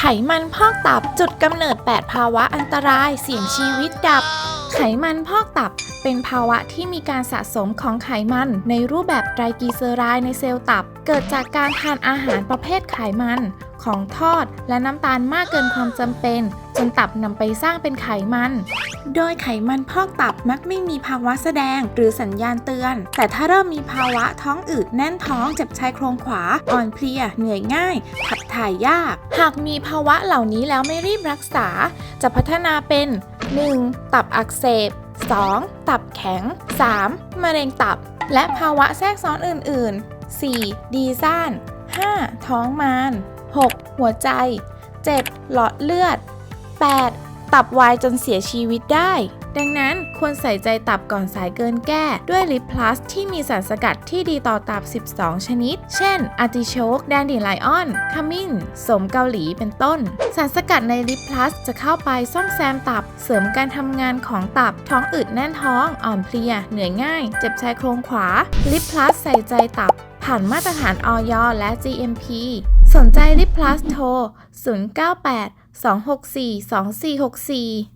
ไขมันพอกตับจุดกำเนิด 8 ภาวะอันตรายเสี่ยงชีวิตดับ ไขมันพอกตับเป็นภาวะที่มีการสะสมของไขมันในรูปแบบไตรกลีเซอไรด์ในเซลล์ตับ เกิดจากการทานอาหารประเภทไขมัน ของทอด และน้ำตาลมากเกินความจำเป็น จนตับนำไปสร้างเป็นไขมัน โดยไขมันพอกตับมักไม่มีภาวะแสดงหรือสัญญาณเตือน แต่ถ้าเริ่มมีภาวะท้องอืดแน่นท้องเจ็บชายโครงขวา อ่อนเพลีย เหนื่อยง่าย ขับถ่ายยาก หากมีภาวะเหล่านี้แล้วไม่รีบรักษา จะพัฒนาเป็น 1. ตับอักเสบ 2. ตับแข็ง 3. มะเร็งตับ และภาวะแทรกซ้อนอื่น ๆ 4. ดีซ่าน 5. ท้องมาน 6. หัวใจ 7. หลอดเลือด 8. ตับวายจนเสียชีวิตได้ ดังนั้นควรใส่ใจตับก่อนสายเกินแก้ด้วยลิปพลัสที่มีสารสกัดที่ดีต่อตับ 12 ชนิด เช่นอาร์ติโชกแดนดิไลออน ขมิ้น สมเกาหลีเป็นต้น สารสกัดในลิปพลัสจะเข้าไปซ่อมแซมตับ เสริมการทำงานของตับ ท้องอืดแน่นท้อง อ่อนเพลีย เหนื่อยง่าย เจ็บชายโครงขวา ลิปพลัสใส่ใจตับผ่านมาตรฐานออยและ GMP สนใจรีบพลัสโทร 098 264 2464